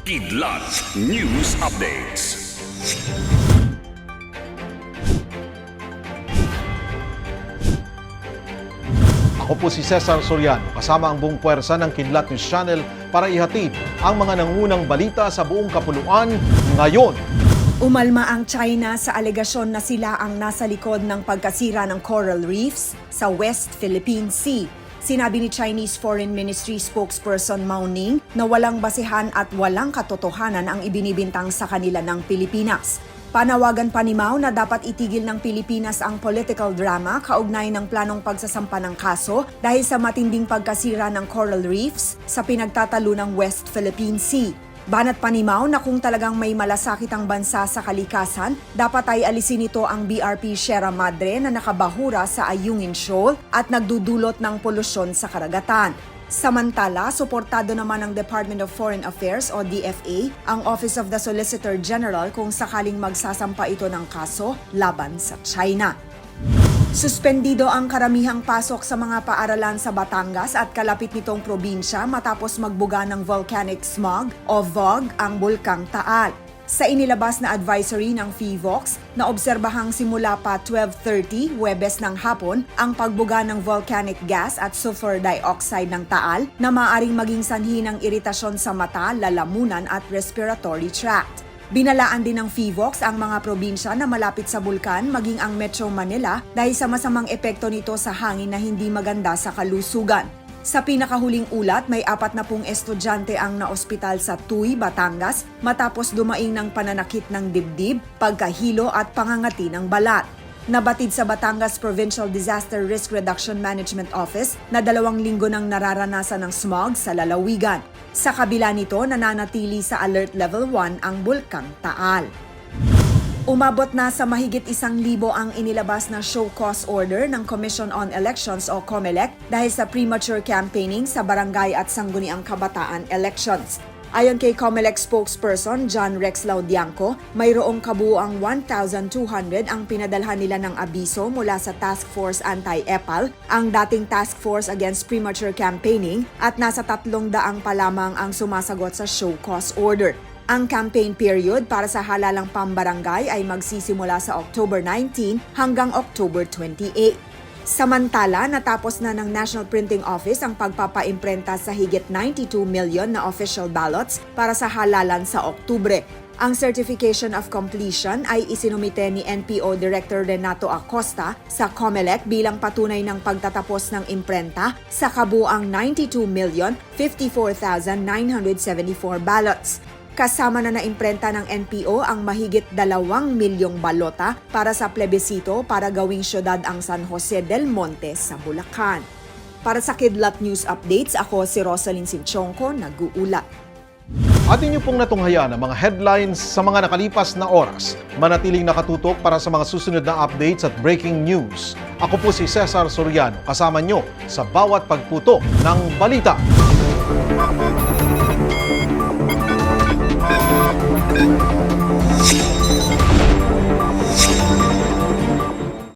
Kidlat News Updates. Ako po si Cesar Soriano, kasama ang buong puwersa ng Kidlat News Channel para ihatid ang mga nangunang balita sa buong kapuluan ngayon. Umalma ang China sa alegasyon na sila ang nasa likod ng pagkasira ng coral reefs sa West Philippine Sea. Sinabi ni Chinese Foreign Ministry spokesperson Mao Ning na walang basehan at walang katotohanan ang ibinibintang sa kanila ng Pilipinas. Panawagan pa ni Mao na dapat itigil ng Pilipinas ang political drama kaugnay ng planong pagsasampa ng kaso dahil sa matinding pagkasira ng coral reefs sa pinagtatalo ng West Philippine Sea. Banat pa ni Mao na kung talagang may malasakit ang bansa sa kalikasan, dapat ay alisin nito ang BRP Sierra Madre na nakabahura sa Ayungin Shoal at nagdudulot ng polusyon sa karagatan. Samantala, suportado naman ng Department of Foreign Affairs o DFA ang Office of the Solicitor General kung sakaling magsasampa ito ng kaso laban sa China. Suspendido ang karamihang pasok sa mga paaralan sa Batangas at kalapit nitong probinsya matapos magbuga ng volcanic smog o VOG ang bulkang Taal. Sa inilabas na advisory ng FIVOX, naobserbahang simula pa 12.30 Webes ng hapon ang pagbuga ng volcanic gas at sulfur dioxide ng Taal na maaring maging sanhi ng iritasyon sa mata, lalamunan at respiratory tract. Binalaan din ng FIVOX ang mga probinsya na malapit sa bulkan maging ang Metro Manila dahil sa masamang epekto nito sa hangin na hindi maganda sa kalusugan. Sa pinakahuling ulat, may apat na pong estudyante ang naospital sa Tuy, Batangas matapos dumaing ng pananakit ng dibdib, pagkahilo at pangangati ng balat. Nabatid sa Batangas Provincial Disaster Risk Reduction Management Office na dalawang linggo nang nararanasan ng smog sa lalawigan. Sa kabila nito, nananatili sa Alert Level 1 ang Bulkang Taal. Umabot na sa mahigit isang libo ang inilabas na show cause order ng Commission on Elections o COMELEC dahil sa premature campaigning sa barangay at sangguniang kabataan elections. Ayon kay COMELEC spokesperson John Rex Laudianco, mayroong kabuuang 1,200 ang pinadalhan nila ng abiso mula sa Task Force Anti-EPAL, ang dating Task Force Against Premature Campaigning, at nasa tatlong daang pa lamang ang sumasagot sa show cause order. Ang campaign period para sa halalang pambarangay ay magsisimula sa October 19 hanggang October 28. Samantala, natapos na ng National Printing Office ang pagpapaimprenta sa higit 92 million na official ballots para sa halalan sa Oktubre. Ang Certification of Completion ay isinumite ni NPO Director Renato Acosta sa COMELEC bilang patunay ng pagtatapos ng imprenta sa kabuang 92 million 54,974 ballots. Kasama na naimprenta ng NPO ang mahigit dalawang milyong balota para sa plebisito para gawing syudad ang San Jose del Monte sa Bulacan. Para sa Kidlat News Updates, ako si Rosalyn Sinchonko, nag-uulat. Atin niyo pong natunghayan ang mga headlines sa mga nakalipas na oras. Manatiling nakatutok para sa mga susunod na updates at breaking news. Ako po si Cesar Soriano, kasama niyo sa bawat pagputo ng balita.